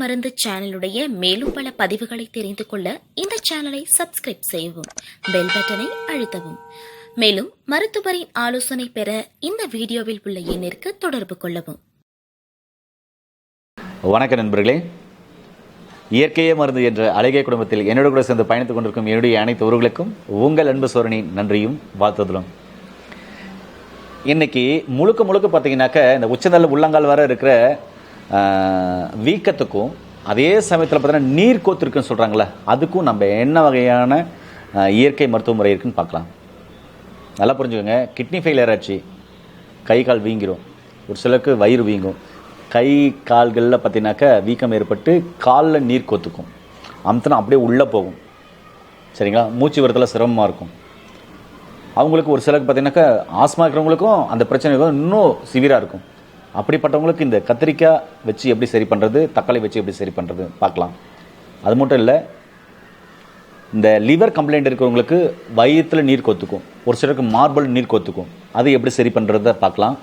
மருந்து சேனலுடைய மேலும் பல பதிவுகளை தெரிந்து கொள்ள இந்த சேனலை சப்ஸ்கிரைப் செய்யவும் பெல் பட்டனை அழுத்தவும். மேலும் மருத்துவரின் ஆலோசனை பெற இந்த வீடியோவில் உள்ள எண்ணிற்கு தொடர்பு கொள்ளவும். வணக்கம் நண்பர்களே. இயற்கையே மருந்து என்ற அழகிய குடும்பத்தில் என்னோட கூட சேர்ந்து பயணித்துக் கொண்டிருக்கும் என்னுடைய அனைத்து உறவுகளுக்கும் உங்கள் அன்பு சோரனின் நன்றியும் வாழ்த்துதலும். இன்னைக்கு முழுக்க முழுக்க பார்த்தீங்கன்னாக்க இந்த உச்சநல உள்ளங்கால் வர இருக்கிற வீக்கத்துக்கும் அதே சமயத்தில் பார்த்தீங்கன்னா நீர் கோத்து இருக்குன்னு சொல்கிறாங்களே அதுக்கும் நம்ம என்ன வகையான இயற்கை மருத்துவ முறை இருக்குன்னு பார்க்கலாம். நல்லா புரிஞ்சுக்கோங்க. கிட்னி ஃபெயிலியர் ஆச்சு. கை கால் வீங்கிரும். ஒரு சிலருக்கு வயிறு வீங்கும். கை கால்களில் பார்த்தீங்கன்னாக்கா வீக்கம் ஏற்பட்டு காலில் நீர் கொத்துக்கும். அமுத்தினா அப்படியே உள்ளே போகும். சரிங்களா? மூச்சு விடுறதுல சிரமமாக இருக்கும். அவங்களுக்கு ஒரு சிலருக்கு பார்த்தீங்கன்னாக்கா ஆஸ்மா இருக்கிறவங்களுக்கும் அந்த பிரச்சனை இன்னும் சிவியராக இருக்கும். அப்படிப்பட்டவங்களுக்கு இந்த கத்திரிக்காய் வச்சு எப்படி சரி பண்ணுறது தக்காளி வச்சு எப்படி சரி பண்ணுறது பார்க்கலாம். அது மட்டும் இல்லை இந்த லிவர் கம்ப்ளைண்ட் இருக்கிறவங்களுக்கு வயிற்றில் நீர் கொத்துக்கும். ஒரு சிலருக்கு மார்பிள் நீர் கொத்துக்கும். அது எப்படி சரி பண்ணுறத பார்க்கலாம்.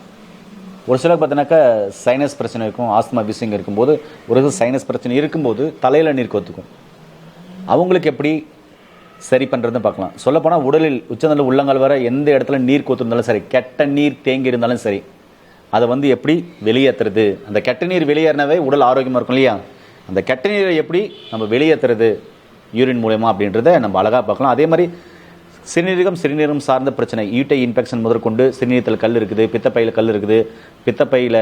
ஒரு சிலர் பார்த்தீங்கன்னாக்கா சைனஸ் பிரச்சனை இருக்கும் ஆஸ்துமா விசிங் இருக்கும்போது ஒரு சில சைனஸ் பிரச்சனை இருக்கும்போது தலையில் நீர் கொத்துக்கும். அவங்களுக்கு எப்படி சரி பண்ணுறதுன்னு பார்க்கலாம். சொல்லப்போனால் உடலில் உச்சநல உள்ளங்கால் வர எந்த இடத்துல நீர் கொத்து இருந்தாலும் சரி கெட்ட நீர் தேங்கி இருந்தாலும் சரி அதை வந்து எப்படி வெளியேற்றுறது அந்த கெட்ட நீர் வெளியேறினாவே உடல் ஆரோக்கியமாக இருக்கும் இல்லையா? அந்த கெட்ட நீரை எப்படி நம்ம வெளியேற்றுறது யூரின் மூலயமா அப்படின்றத நம்ம அழகாக பார்க்கலாம். அதே மாதிரி சிறுநீரகம் சிறுநீரகம் சார்ந்த பிரச்சனை. ஈட்டை இன்ஃபெக்ஷன் முதற்கொண்டு சிறுநீரத்தில் கல் இருக்குது பித்தப்பையில் கல் இருக்குது பித்தப்பையில்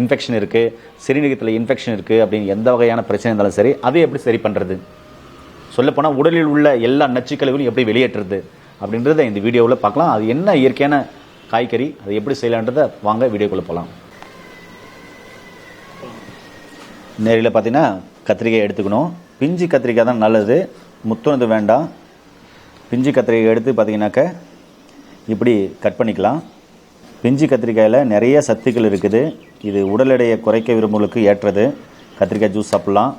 இன்ஃபெக்ஷன் இருக்குது சிறுநீரகத்தில் இன்ஃபெக்ஷன் இருக்குது அப்படின்னு எந்த வகையான பிரச்சனை இருந்தாலும் சரி அதை எப்படி சரி பண்ணுறது சொல்லப்போனால் உடலில் உள்ள எல்லா நச்சுக்கழிவுகளும் எப்படி வெளியேற்றுறது? அப்படின்றத இந்த வீடியோவில் பார்க்கலாம். அது என்ன இயற்கையான காய்கறி அதை எப்படி செய்யலான்றதை வாங்க வீடியோக்குள்ளே போகலாம் நேரில் பார்த்தீங்கன்னா கத்திரிக்காய் எடுத்துக்கணும். பிஞ்சு கத்திரிக்காய் தான் நல்லது. முத்துனது வேண்டாம். பிஞ்சு கத்திரிக்காய் எடுத்து பார்த்தீங்கன்னாக்க இப்படி கட் பண்ணிக்கலாம். பிஞ்சு கத்திரிக்காயில் நிறைய சத்துக்கள் இருக்குது. இது உடல் எடையை குறைக்க விரும்புகளுக்கு ஏற்றது. கத்திரிக்காய் ஜூஸ் சாப்பிட்லாம்.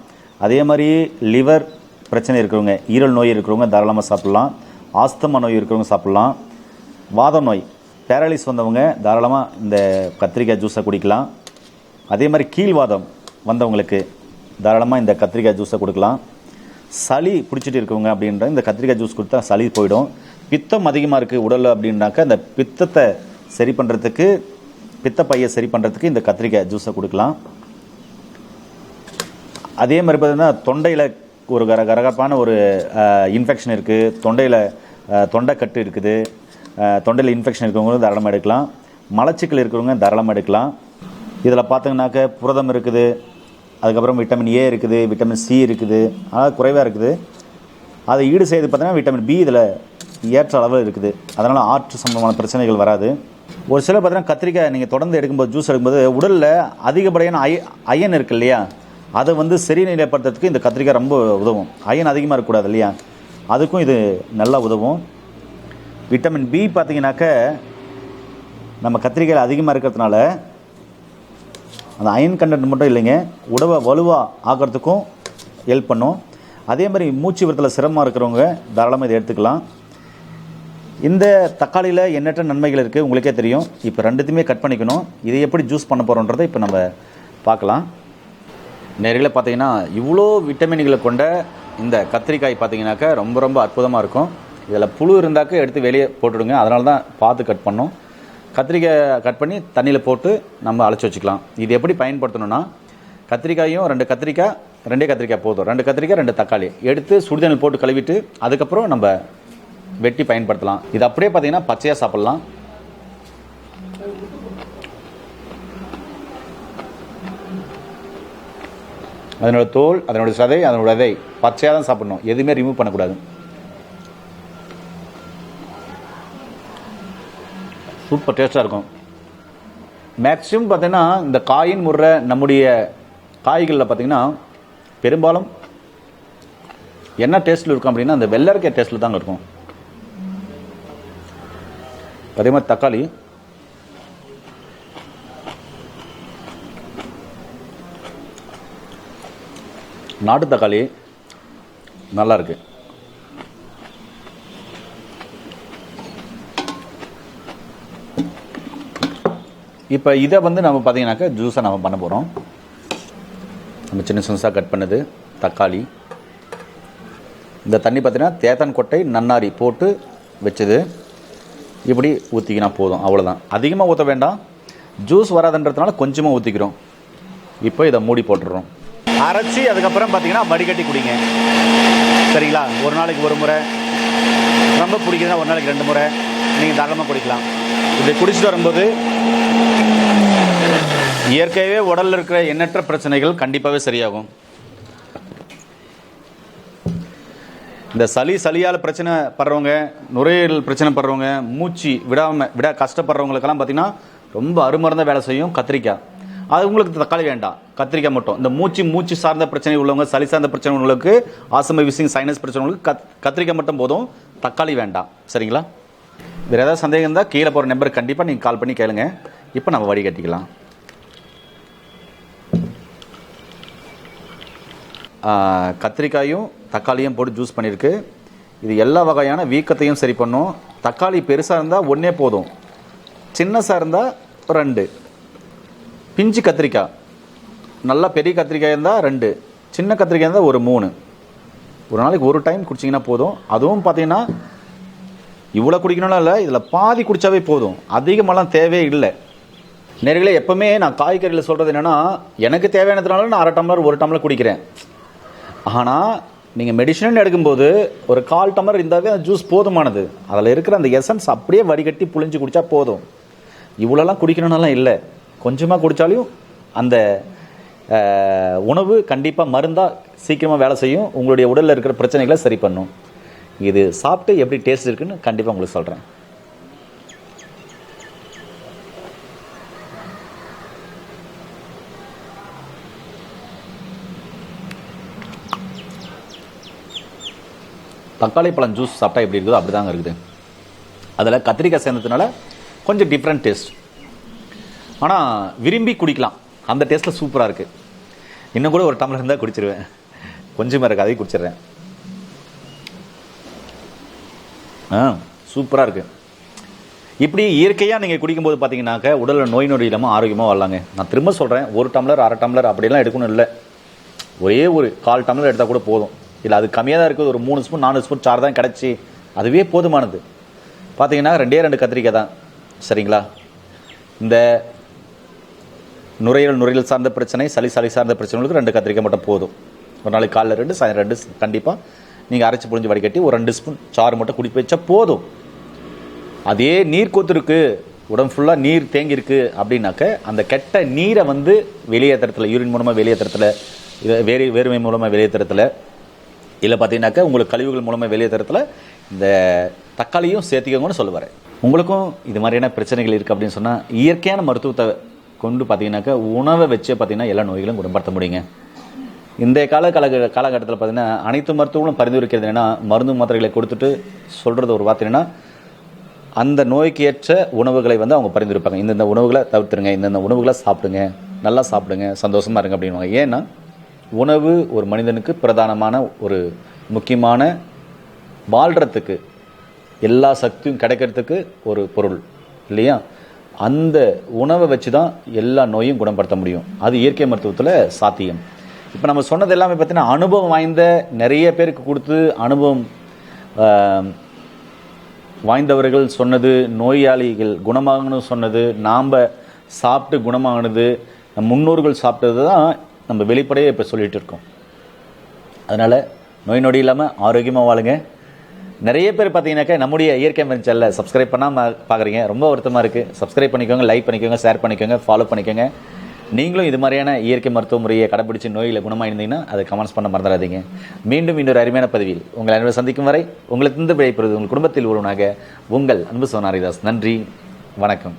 அதே மாதிரி லிவர் பிரச்சனை இருக்கிறவங்க ஈரல் நோய் இருக்கிறவங்க தாராளமாக சாப்பிட்லாம். ஆஸ்தமா நோய் இருக்கிறவங்க சாப்பிட்லாம். வாத நோய் பேரலிஸ் வந்தவங்க தாராளமாக இந்த கத்திரிக்காய் ஜூஸை குடிக்கலாம். அதே மாதிரி கீழ்வாதம் வந்தவங்களுக்கு தாராளமாக இந்த கத்திரிக்காய் ஜூஸை கொடுக்கலாம். சளி பிடிச்சிட்டு இருக்கவங்க அப்படின்ற இந்த கத்திரிக்காய் ஜூஸ் கொடுத்தா சளி போயிடும். பித்தம் அதிகமாக இருக்குது உடலில் அப்படின்னாக்கா இந்த பித்தத்தை சரி பண்ணுறதுக்கு பித்தப்பையை சரி பண்ணுறதுக்கு இந்த கத்திரிக்காய் ஜூஸை கொடுக்கலாம். அதே மாதிரி பார்த்தீங்கன்னா தொண்டையில் ஒரு கர கரகரப்பான ஒரு இன்ஃபெக்ஷன் இருக்குது தொண்டையில் தொண்டைக்கட்டு இருக்குது. தொண்டையில் இன்ஃபெக்ஷன் இருக்கிறவங்களும் தாராளமாக எடுக்கலாம். மலச்சிக்கல் இருக்கிறவங்க தாராளமாக எடுக்கலாம். இதில் பார்த்தீங்கன்னாக்க புரதம் இருக்குது. அதுக்கப்புறம் விட்டமின் ஏ இருக்குது விட்டமின் சி இருக்குது. அதாவது குறைவாக இருக்குது. அதை ஈடு செய்து பார்த்தீங்கன்னா விட்டமின் பி இதில் ஏற்ற அளவில் இருக்குது. அதனால் ஆற்று சம்பந்தமான பிரச்சனைகள் வராது. ஒரு சில பார்த்தீங்கன்னா கத்திரிக்காய் நீங்கள் தொடர்ந்து எடுக்கும்போது ஜூஸ் எடுக்கும்போது உடலில் அதிகப்படியான அய அயன் இருக்கு இல்லையா? அதை வந்து சரி நிலைப்படுத்துறதுக்கு இந்த கத்திரிக்காய் ரொம்ப உதவும். அயன் அதிகமாக இருக்கக்கூடாது இல்லையா? அதுக்கும் இது நல்லா உதவும். விட்டமின் பி பார்த்தீங்கன்னாக்க நம்ம கத்திரிக்காயில் அதிகமாக இருக்கிறதுனால அந்த அயன் கண்டென்ட் மட்டும் இல்லைங்க உடவை வலுவாக ஆக்கிறதுக்கும் ஹெல்ப் பண்ணும். அதே மாதிரி மூச்சு விரத்தில் சிரமமாக இருக்கிறவங்க தாராளமாக இதை எடுத்துக்கலாம். இந்த தக்காளியில் எண்ணற்ற நன்மைகள் இருக்குது உங்களுக்கே தெரியும். இப்போ ரெண்டுத்தையுமே கட் பண்ணிக்கணும். இதை எப்படி ஜூஸ் பண்ண போகிறோன்றதை இப்போ நம்ம பார்க்கலாம். நேரில் பார்த்தீங்கன்னா இவ்வளோ விட்டமின்களை கொண்ட இந்த கத்திரிக்காய் பார்த்தீங்கன்னாக்கா ரொம்ப ரொம்ப அற்புதமாக இருக்கும். இதில் புழு இருந்தாக்க எடுத்து வெளியே போட்டுடுங்க. அதனால தான் பார்த்து கட் பண்ணோம். கத்திரிக்காய் கட் பண்ணி தண்ணியில் போட்டு நம்ம அழைச்சி வச்சுக்கலாம். இது எப்படி பயன்படுத்தணும்னா கத்திரிக்காயும் ரெண்டு கத்திரிக்காய் ரெண்டே கத்திரிக்காய் போதும். ரெண்டு கத்திரிக்காய் ரெண்டு தக்காளி. எடுத்து சுடுதண்ணில் போட்டு கழுவிட்டு அதுக்கப்புறம் நம்ம வெட்டி பயன்படுத்தலாம். இது அப்படியே பார்த்தீங்கன்னா பச்சையாக சாப்பிட்லாம். அதனோட தோல் அதனோட சதை அதனோட விதை பச்சையாக தான் சாப்பிடணும். எதுவுமே ரிமூவ் பண்ணக்கூடாது. சூப்பர் டேஸ்ட்டாக இருக்கும். மேக்ஸிமம் பார்த்தீங்கன்னா இந்த காயின் முறை நம்முடைய காய்களில் பார்த்தீங்கன்னா பெரும்பாலும் என்ன டேஸ்ட்டில் இருக்கும் அப்படின்னா அந்த வெள்ளரிக்காய் டேஸ்ட்டில் தாங்க இருக்கும். அதே மாதிரி தக்காளி. நாட்டு தக்காளி நல்லா இப்போ இதை வந்து நம்ம பார்த்தீங்கன்னாக்கா ஜூஸை நம்ம பண்ண போகிறோம் நம்ம சின்ன சின்னசாக கட் பண்ணது தக்காளி. இந்த தண்ணி பார்த்தீங்கன்னா தேத்தன் கொட்டை நன்னாரி போட்டு வச்சது. இப்படி ஊற்றிக்கினா போதும் அவ்வளோதான் அதிகமாக ஊற்ற வேண்டாம். ஜூஸ் வராதுன்றதுனால கொஞ்சமாக ஊற்றிக்கிறோம் இப்போ இதை மூடி போட்டுடுறோம் அரைச்சி அதுக்கப்புறம் பார்த்தீங்கன்னா வடிகட்டி குடிங்க. சரிங்களா? ஒரு நாளைக்கு ஒரு முறை. ரொம்ப பிடிக்குதுன்னா ஒரு நாளைக்கு ரெண்டு முறை. நீங்கள் தாராளமாக குடிக்கலாம். இதை குடிச்சிட்டு வரும்போது இயற்கையாகவே உடலில் இருக்கிற எண்ணற்ற பிரச்சனைகள் கண்டிப்பாகவே சரியாகும். இந்த சளி சளியால் பிரச்சனை படுறவங்க நுரையீரல் பிரச்சனை படுறவங்க மூச்சு விடாமல் விட கஷ்டப்படுறவங்களுக்கெல்லாம் பார்த்தீங்கன்னா ரொம்ப அருமருந்த வேலை செய்யும் கத்திரிக்காய். அது உங்களுக்கு தக்காளி வேண்டாம். கத்திரிக்காய் மட்டும். இந்த மூச்சு மூச்சு சார்ந்த பிரச்சனை உள்ளவங்க சளி சார்ந்த பிரச்சனை உள்ளவங்களுக்கு ஆசமை விசிங் சைனஸ் பிரச்சனை உள்ளவங்களுக்கு கத் கத்திரிக்காய் மட்டும் போதும். தக்காளி வேண்டாம். சரிங்களா? வேறு ஏதாவது சந்தேகம் இருந்தால் கீழே போகிற நம்பருக்கு கண்டிப்பாக நீங்கள் கால் பண்ணி கேளுங்க. இப்போ நம்ம வழி கட்டிக்கலாம். கத்திரிக்காயும் தக்காளியும் போட்டு ஜூஸ் பண்ணியிருக்கு இது எல்லா வகையான வீக்கத்தையும் சரி பண்ணும். தக்காளி பெருசாக இருந்தால் ஒன்றே போதும். சின்னசாக இருந்தால் ரெண்டு. பிஞ்சு கத்திரிக்காய். நல்லா பெரிய கத்திரிக்காய் இருந்தால் ரெண்டு. சின்ன கத்திரிக்காய் இருந்தால் ஒரு மூணு. ஒரு நாளைக்கு ஒரு டைம் குடிச்சிங்கன்னா போதும். அதுவும் பார்த்தீங்கன்னா இவ்வளோ குடிக்கணும்லாம் இல்லை இதில் பாதி குடித்தாவே போதும். அதிகமெல்லாம் தேவையே இல்லை. நேர்களே எப்பவுமே நான் காய்கறியில் சொல்கிறது என்னென்னா எனக்கு தேவையானதுனால நான் அரை டம்ளர் ஒரு டம்ளர் குடிக்கிறேன். ஆனால் நீங்கள் மெடிசன் எடுக்கும்போது ஒரு கால் டம்ளர் இருந்தாவே அந்த ஜூஸ் போதுமானது. அதில் இருக்கிற அந்த எசன்ஸ் அப்படியே வடிகட்டி புழிஞ்சு குடித்தா போதும். இவ்வளோலாம் குடிக்கணும்னாலாம் இல்லை. கொஞ்சமாக குடித்தாலும் அந்த உணவு கண்டிப்பாக மருந்தாக சீக்கிரமாக வேலை செய்யும். உங்களுடைய உடலில் இருக்கிற பிரச்சனைகளை சரி பண்ணும். இது சாப்பிட்டு எப்படி டேஸ்ட் இருக்குன்னு கண்டிப்பாக உங்களுக்கு சொல்கிறேன் தக்காளி பழம் ஜூஸ் சாப்பிட்டா எப்படி இருக்குதோ அப்படி தாங்க இருக்குது. அதில் கத்திரிக்காய் சேர்ந்ததுனால கொஞ்சம் டிஃப்ரெண்ட் டேஸ்ட் ஆனால் விரும்பி குடிக்கலாம். அந்த டேஸ்ட்டில் சூப்பராக இருக்குது இன்னும் கூட ஒரு டம்ளர் இருந்தால் குடிச்சிருவேன். கொஞ்சமாக இருக்கு அதையும் குடிச்சிடுறேன். ஆ சூப்பராக இருக்குது இப்படி இயற்கையாக நீங்கள் குடிக்கும்போது பார்த்தீங்கன்னாக்க உடலில் நோய் நொடி இல்லாமல் ஆரோக்கியமாக வரலாங்க நான் திரும்ப சொல்கிறேன் ஒரு டம்ளர் அரை டம்ளர் அப்படிலாம் எடுக்கணும் இல்லை. ஒரே ஒரு கால் டம்ளர் எடுத்தால் கூட போதும். இல்லை அது கம்மியாக தான் இருக்குது. ஒரு மூணு ஸ்பூன் நாலு ஸ்பூன் சாறு தான் கிடச்சி அதுவே போதுமானது. பார்த்தீங்கன்னா ரெண்டே ரெண்டு கத்திரிக்காய் தான். சரிங்களா? இந்த நுரையீரல் நுரையீரல் சார்ந்த பிரச்சனை சளி சளி சார்ந்த பிரச்சனைகளுக்கு ரெண்டு கத்திரிக்காய் மட்டும் போதும். ஒரு நாளைக்கு காலைல ரெண்டு சாயந்தரம் ரெண்டு கண்டிப்பாக நீங்கள் அரைச்சி புழிஞ்சு வடிகட்டி ஒரு ரெண்டு ஸ்பூன் சாறு மட்டும் குடிக்க வச்சா போதும். அதே நீர் கொத்துருக்கு உடம்பு ஃபுல்லாக நீர் தேங்கியிருக்கு அப்படின்னாக்க அந்த கெட்ட நீரை வந்து வெளியேற்றுறதுல யூரின் மூலமாக வெளியேற்றுறதுல இதை வேறு வேர்வை மூலமாக வெளியேற்றுறதுல இல்லை பார்த்தீங்கன்னாக்கா உங்களுக்கு கழிவுகள் மூலமாக வெளியேற்றுறதுல இந்த தக்காளியும் சேர்த்திக்கோங்கன்னு சொல்லுவார். உங்களுக்கும் இது மாதிரியான பிரச்சனைகள் இருக்குது அப்படின்னு சொன்னால் இயற்கையான மருத்துவத்தை கொண்டு பார்த்தீங்கன்னாக்கா உணவை வச்சே பார்த்தீங்கன்னா எல்லா நோய்களும் குணப்படுத்த முடியுங்க. இந்த கால கால காலகட்டத்தில் பார்த்தீங்கன்னா அனைத்து மருத்துவங்களும் பரிந்துரைக்கிறது என்னென்னா மருந்து மாத்திரைகளை கொடுத்துட்டு சொல்கிறது ஒரு வார்த்தை அந்த நோய்க்கு ஏற்ற உணவுகளை வந்து அவங்க பரிந்துரைப்பாங்க. இந்தந்த உணவுகளை தவிர்த்துருங்க இந்தந்த உணவுகளை சாப்பிடுங்க நல்லா சாப்பிடுங்க சந்தோஷமாக இருங்க அப்படின்வாங்க ஏன்னா உணவு ஒரு மனிதனுக்கு பிரதானமான ஒரு முக்கியமான வாழ்கிறதுக்கு எல்லா சக்தியும் கிடைக்கிறதுக்கு ஒரு பொருள் இல்லையா? அந்த உணவை வச்சு தான் எல்லா நோயும் குணப்படுத்த முடியும். அது இயற்கை மருத்துவத்தில் சாத்தியம். இப்போ நம்ம சொன்னது எல்லாமே பார்த்தீங்கன்னா அனுபவம் வாய்ந்த நிறைய பேருக்கு கொடுத்து அனுபவம் வாய்ந்தவர்கள் சொன்னது நோயாளிகள் குணமாகணும் சொன்னது நாம் சாப்பிட்டு குணமாகினது நம் முன்னோர்கள் சாப்பிட்டது தான் நம்ம வெளிப்படையே இப்போ சொல்லிகிட்டு இருக்கோம். அதனால் நோய் நொடி இல்லாமல் ஆரோக்கியமாக வாழுங்க. நிறைய பேர் பார்த்தீங்கன்னாக்கா நம்முடைய இயற்கை மருந்து சேனலை சப்ஸ்கிரைப் பண்ணாமல் பார்க்குறீங்க ரொம்ப வருத்தமாக இருக்குது சப்ஸ்கிரைப் பண்ணிக்கோங்க லைக் பண்ணிக்கோங்க ஷேர் பண்ணிக்கோங்க ஃபாலோ பண்ணிக்கோங்க. நீங்களும் இது மாதிரியான இயற்கை மருத்துவ முறையை கடைபிடிச்சு நோயில் குணமாக இருந்தீங்கன்னா அதை கமெண்ட்ஸ் பண்ண மறந்துடாதீங்க. மீண்டும் இன்னொரு அருமையான பதிவில் உங்களை அனைவரும் சந்திக்கும் வரை உங்களை திருந்து பிழைப்பது உங்கள் குடும்பத்தில் ஒருவனாக உங்கள் அன்பு சோனாரிதாஸ். நன்றி வணக்கம்.